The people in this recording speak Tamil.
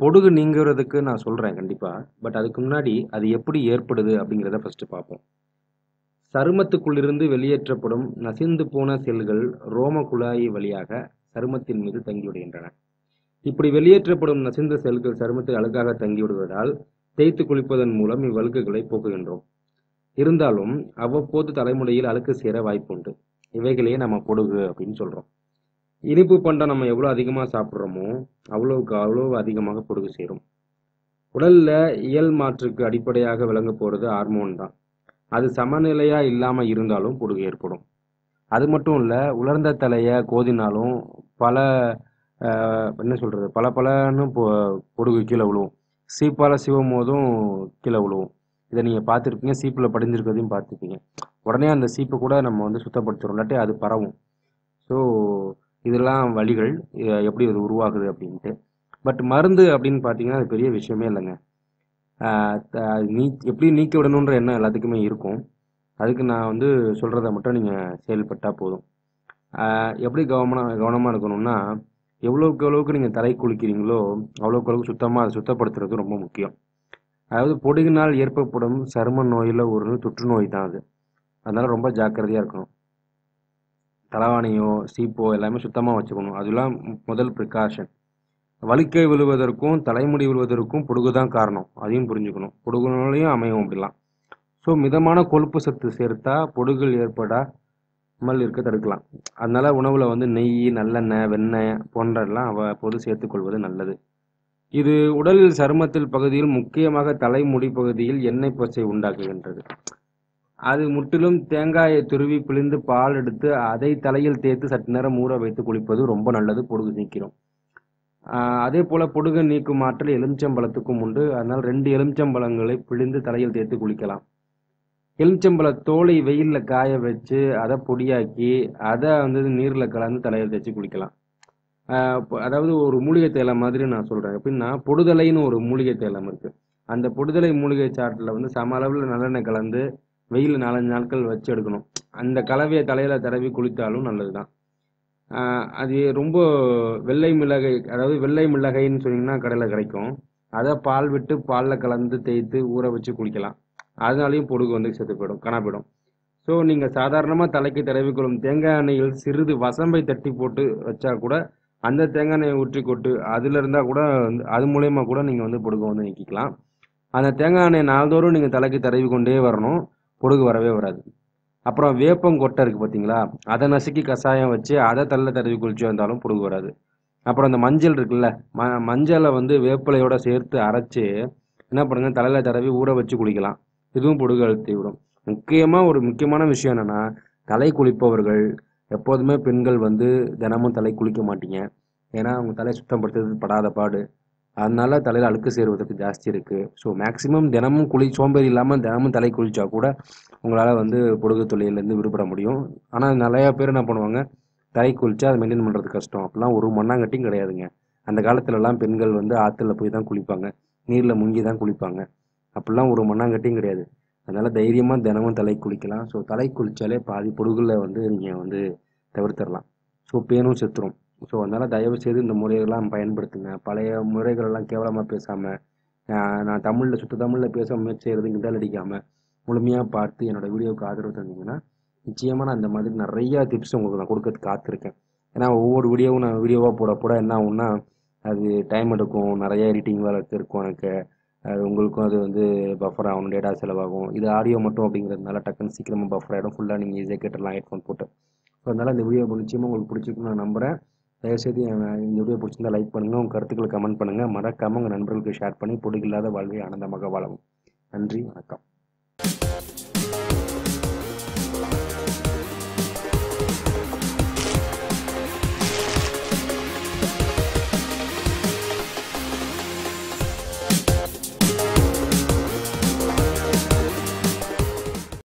பொடுகு நீங்குறதுக்கு நான் சொல்கிறேன் கண்டிப்பாக பட் அதுக்கு முன்னாடி அது எப்படி ஏற்படுது அப்படிங்கிறத ஃபஸ்ட்டு பார்ப்போம். சருமத்துக்குள்ளிருந்து வெளியேற்றப்படும் நசிந்து போன செல்கள் ரோம குழாய் வழியாக சருமத்தின் மீது தங்கிவிடுகின்றன இப்படி வெளியேற்றப்படும் நசிந்த செல்கள் சருமத்தில் அழுக்காக தங்கிவிடுவதால் தேய்த்து குளிப்பதன் மூலம் இவ்வழுக்குகளை போக்குகின்றோம். இருந்தாலும் அவ்வப்போது தலைமுடியில் அழுக்கு சேர வாய்ப்புண்டு. இவைகளையே நம்ம பொடுகு அப்படின்னு சொல்கிறோம் இனிப்பு பண்டம் நம்ம எவ்வளோ அதிகமாக சாப்பிட்றோமோ அவ்வளோவுக்கு அவ்வளோ அதிகமாக பொடுகு சேரும். உடலில் இயல் மாற்றுக்கு அடிப்படையாக விளங்க போகிறது ஹார்மோன் தான். அது சமநிலையாக இல்லாமல் இருந்தாலும் பொடுகு ஏற்படும். அது மட்டும் இல்லை உலர்ந்த தலையை கோதினாலும் பல என்ன சொல்கிறது பல பலன்னு பொ பொடுகு கீழே விழுவும். சீப்பால் சிவம் போதும் கீழே விழுவும். இதை நீங்கள் பார்த்துருப்பீங்க சீப்பில் படிஞ்சிருக்கிறதையும் பார்த்துருப்பீங்க. உடனே அந்த சீப்பை கூட நம்ம வந்து சுத்தப்படுத்துகிறோம் இல்லாட்டி அது பரவும். இதெல்லாம் வழிகள் எப்படி அது உருவாகுது அப்படின்ட்டு. பட் மருந்து அப்படின்னு பார்த்தீங்கன்னா அது பெரிய விஷயமே இல்லைங்க. நீ எப்படி நீக்கி விடணுன்ற எண்ணம் எல்லாத்துக்குமே இருக்கும். அதுக்கு நான் வந்து சொல்கிறத மட்டும் நீங்கள் செயல்பட்டால் போதும். எப்படி கவனமாக கவனமாக இருக்கணும்னா எவ்வளோக்கு எவ்வளோக்கு நீங்கள் தலை குளிக்கிறீங்களோ அவ்வளோக்கு அளவுக்கு சுத்தமாக அதை சுத்தப்படுத்துறது ரொம்ப முக்கியம். அதாவது பொடுகினால் ஏற்படும் சரும நோயில் ஒரு தொற்று நோய் தான் அது. அதனால் ரொம்ப ஜாக்கிரதையாக இருக்கணும். தலைவாணியோ சீப்போ எல்லாமே சுத்தமாக வச்சுக்கணும். அதெல்லாம் முதல் ப்ரிகாஷன் வழுக்கை விழுவதற்கும் தலைமுடி விழுவதற்கும் பொடுகு தான் காரணம். அதையும் புரிஞ்சுக்கணும். பொடுகுனாலையும் அமையும் அப்படிலாம். ஸோ மிதமான கொழுப்பு சத்து சேர்த்தா பொடுகுகள் ஏற்படாமல் இருக்க தடுக்கலாம். அதனால உணவில் வந்து நெய் நல்லெண்ணெய் வெண்ணெய் போன்றெல்லாம் அவ்வப்போது சேர்த்துக்கொள்வது நல்லது. இது உடலில் சருமத்தில் பகுதியில் முக்கியமாக தலைமுடி பகுதியில் எண்ணெய் பசை உண்டாக்குகின்றது. அது முற்றிலும் தேங்காயை துருவி பிழிந்து பால் எடுத்து அதை தலையில் தேய்த்து சற்று நேரம் ஊற வைத்து குளிப்பது ரொம்ப நல்லது. பொடுகு நீக்கிறோம் அதே போல பொடுகு நீக்கும் ஆற்றல் எலுமிச்சம்பழத்துக்கும் உண்டு. அதனால் ரெண்டு எலுமிச்சம்பழங்களை பிழிந்து தலையில் தேய்த்து குளிக்கலாம். எலுமிச்சம்பழ தோலை வெயிலில் காய வச்சு அதை பொடியாக்கி அதை வந்து நீரில் கலந்து தலையில் தேய்ச்சி குளிக்கலாம். அதாவது ஒரு மூலிகை தைலம் மாதிரி நான் சொல்கிறேன் எப்படின்னா பொடுதலைன்னு ஒரு மூலிகை தைலம் இருக்குது அந்த பொடுதலை மூலிகை சாற்றில் வந்து சம அளவில் நல்லெண்ணெய் கலந்து வெயில் நாலஞ்சு நாட்கள் வச்சு எடுக்கணும் அந்த கலவையை தலையில் தடவி குளித்தாலும் நல்லது தான் அது ரொம்ப வெள்ளை மிளகை அதாவது வெள்ளை மிளகைன்னு சொன்னீங்கன்னா கடையில் கிடைக்கும். அதை பால் விட்டு பாலில் கலந்து தேய்த்து ஊற வச்சு குளிக்கலாம். அதனாலையும் பொடுகு வந்து செத்து போயிடும் காணா போயிடும் ஸோ நீங்கள் சாதாரணமாக தலைக்கு தடவிக்கொள்ளும் தேங்காய் எண்ணெயில் சிறிது வசம்பை தட்டி போட்டு வச்சா கூட அந்த தேங்காய் எண்ணெயை ஊற்றி கொட்டு அதில் இருந்தால் கூட வந்து அது மூலயமா கூட நீங்கள் வந்து பொடுகு வந்து நீக்கிக்கலாம். அந்த தேங்காய் எண்ணெயை நாள்தோறும் நீங்கள் தலைக்கு தடவி கொண்டே வரணும். பொடுகு வரவே வராது. அப்புறம் வேப்பங்கொட்டை இருக்குது பார்த்தீங்களா அதை நசுக்கி கஷாயம் வச்சு அதை தள்ள தடவி குளிச்சு வந்தாலும் பொடுகு வராது. அப்புறம் அந்த மஞ்சள் இருக்குல்ல ம மஞ்சளை வந்து வேப்பிலையோட சேர்த்து அரைச்சி என்ன பண்ணுங்க தலையில் தடவி ஊற வச்சு குளிக்கலாம். இதுவும் பொடுகு அழுத்தி விடும். முக்கியமாக ஒரு முக்கியமான விஷயம் என்னென்னா தலை குளிப்பவர்கள் எப்போதுமே பெண்கள் வந்து தினமும் தலை குளிக்க மாட்டீங்க. ஏன்னா அவங்க தலை சுத்தப்படுத்துறது படாத பாடு. அதனால தலையில் அழுக்கு சேருவதற்கு ஜாஸ்தி இருக்குது ஸோ மேக்ஸிமம் தினமும் குளி சோம்பேறி இல்லாமல் தினமும் தலை குளிச்சா கூட உங்களால் வந்து பொடுகு தொழிலேருந்து விடுபட முடியும். ஆனால் நிறையா பேர் என்ன பண்ணுவாங்க? தலை குளிச்சா அதை மெயின்டைன் பண்ணுறது கஷ்டம். அப்படிலாம் ஒரு மண்ணாங்கட்டியும் கிடையாதுங்க. அந்த காலத்துலலாம் பெண்கள் வந்து ஆற்றுல போய் தான் குளிப்பாங்க. நீரில் முங்கி தான் குளிப்பாங்க. அப்படிலாம் ஒரு மண்ணாங்கட்டியும் கிடையாது. அதனால் தைரியமாக தினமும் தலை குளிக்கலாம். ஸோ தலை குளித்தாலே பாதி பொடுகுல வந்து நீங்கள் வந்து தவிர்த்திடலாம். ஸோ பேனும் செத்துரும். ஸோ அதனால் தயவு செய்து இந்த முறைகள்லாம் பயன்படுத்துங்க. பழைய முறைகளெல்லாம் கேவலமாக பேசாமல் நான் தமிழில் சுத்த தமிழில் பேச முயற்சி செய்கிறது கிண்டல் அடிக்காமல் முழுமையாக பார்த்து என்னோடய வீடியோவுக்கு ஆதரவு தந்தீங்கன்னா நிச்சயமாக நான் இந்த மாதிரி நிறையா டிப்ஸ் உங்களுக்கு நான் கொடுக்கறதுக்கு காத்திருக்கேன். ஏன்னா ஒவ்வொரு வீடியோவும் நான் வீடியோவாக போட போட என்ன ஆகும்னா அது டைம் எடுக்கும். நிறைய எடிட்டிங் வேலை இருக்கும் எனக்கு அது உங்களுக்கும் அது வந்து பஃபர் ஆகணும் டேட்டா செலவாகும். இது ஆடியோ மட்டும் அப்படிங்கிறதுனால டக்குன்னு சீக்கிரமாக பஃபர் ஆகிடும் ஃபுல்லாக நீங்கள் ஈஸியாக கேட்டுடலாம் ஹெட்ஃபோன் போட்டு. ஸோ அதனால் இந்த வீடியோ நிச்சயமாக உங்களுக்கு பிடிச்சிருக்குன்னு நான் நம்புகிறேன் தயவுசெய்து என் இந்த வீடியோ பிடிச்சிருந்தா லைக் பண்ணுங்கள் உங்கள் கருத்துக்களை கமெண்ட் பண்ணுங்கள் மறக்காமல் உங்கள் நண்பர்களுக்கு ஷேர் பண்ணி பொடுகில்லாத வாழ்வை ஆனந்தமாக வாழவும். நன்றி வணக்கம்.